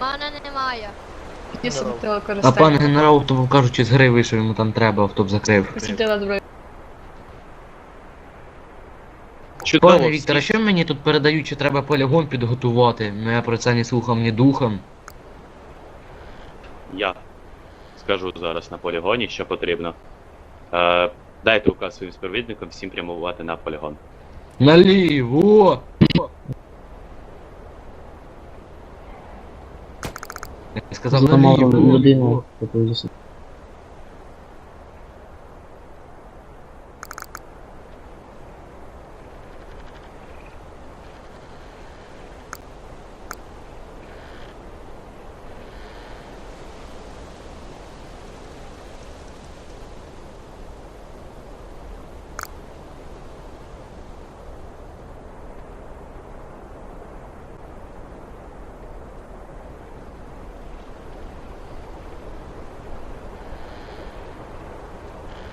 Мене немає. А пан користання. генерал, тому кажучи, з гри вийшов, йому там треба, автоп закрив. Зброю. Чудово. Пане Вікторе, що мені тут передають, чи треба полігон підготувати? Ну я про це не слухав ні духом. Я скажу зараз на полігоні, що потрібно. Е, дайте указ своїм співробітникам всім прямувати на полігон. Наліво! Я сказав наліво.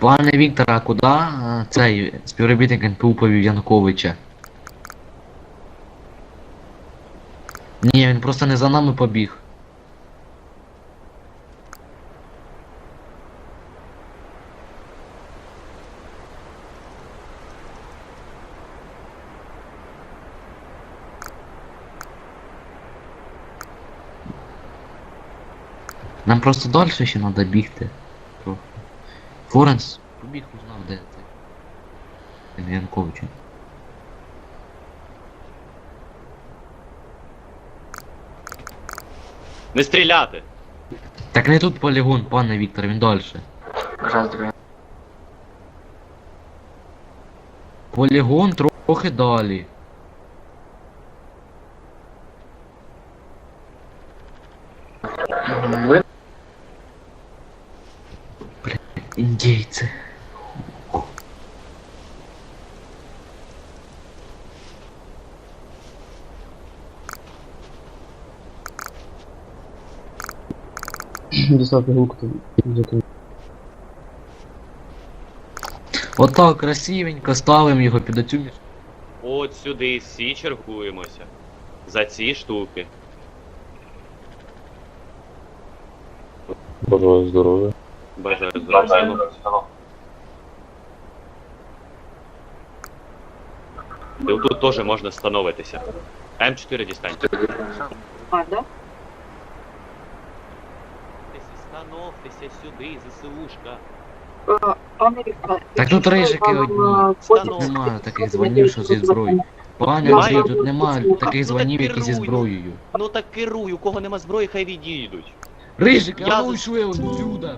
Пане Віктор, а куди а, цей співробітник НПУ повів Янковича? Ні, він просто не за нами побіг. Нам просто далі ще треба бігти. Форенс побіг узнав, де це. Янковича. Не стріляти! Так не тут полігон, пане Віктор, він далі. Полігон трохи далі. Індейці. Дістати гулку тобі. Отак красивенько ставимо його під оцю між... От сюди всі чергуємося. За ці штуки. Бажаю здоров'я. Бажаю здоров'я. Тут теж можна становитися. М4 дістаньте. А, да? Становтеся сюди, ЗСУшка. Так тут рижики одні. Тут немає таких званів, що зі зброєю. Пане Немає? Андрій, тут немає таких так які зі зброєю. Ну так керуй, у кого нема зброї, хай відійдуть. Рижики, Я а ну за- йшли отсюда!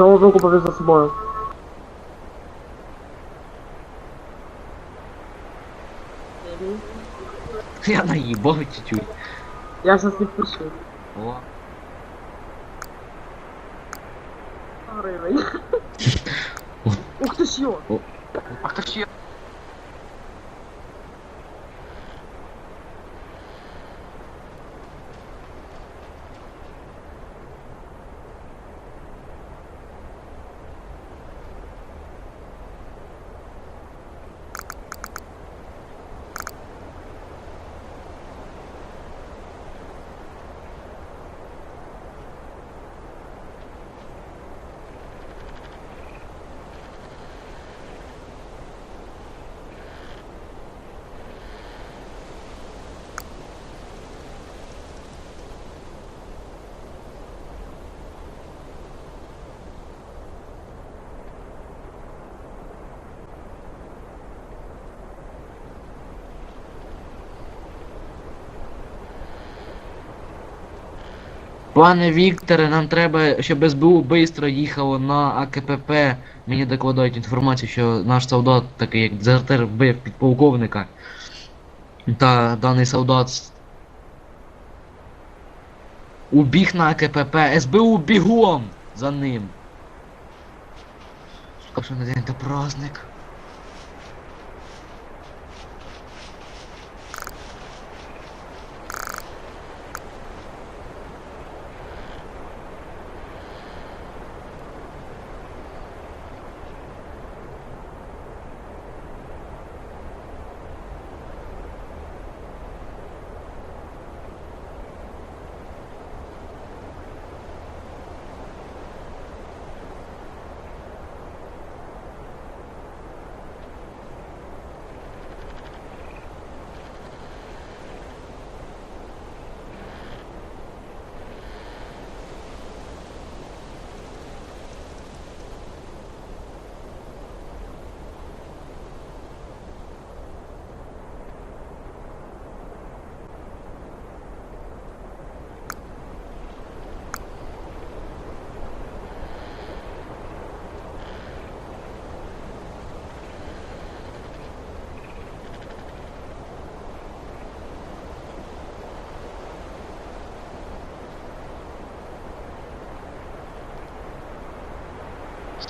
Заложилку повіз за собою. Я наїбав чуть-чуть. Я щас відпишу. О. Гривень. Ух ти що? Ах ти ще. Пане Вікторе, нам треба, щоб СБУ швидко їхало на АКПП. Мені докладають інформацію, що наш солдат, такий як дезертир, вбив підполковника. Та даний солдат убіг на АКПП. СБУ бігом за ним. На день то праздник.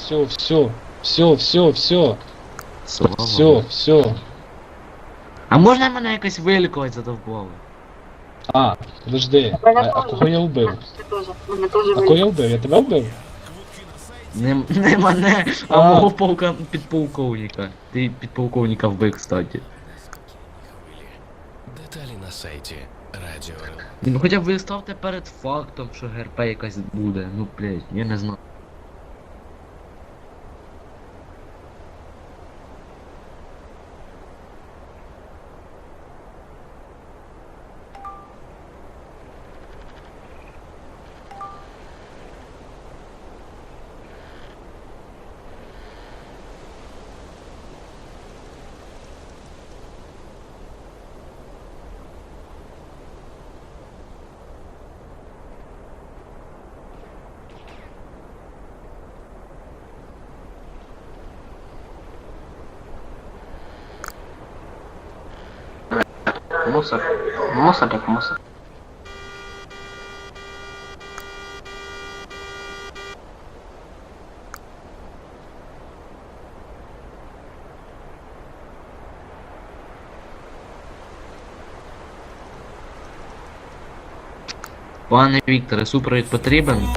Все, все, все, все, все, Слава все, Богу. все. А можна мене якось вилікувати задовбали? А, подожди, а, а кого я вбив? Мене теж А кого я вбив? Я тебе вбив? Не, не мене, а, А. мого полка підполковника. Ти підполковника вбив, кстати. Деталі на сайті Радіо. Ну хоча б ви ставте перед фактом, що ГРП якась буде. Ну блять, я не знаю. Мусор. Мусор як мусор. Пане Вікторе, супровід потрібен?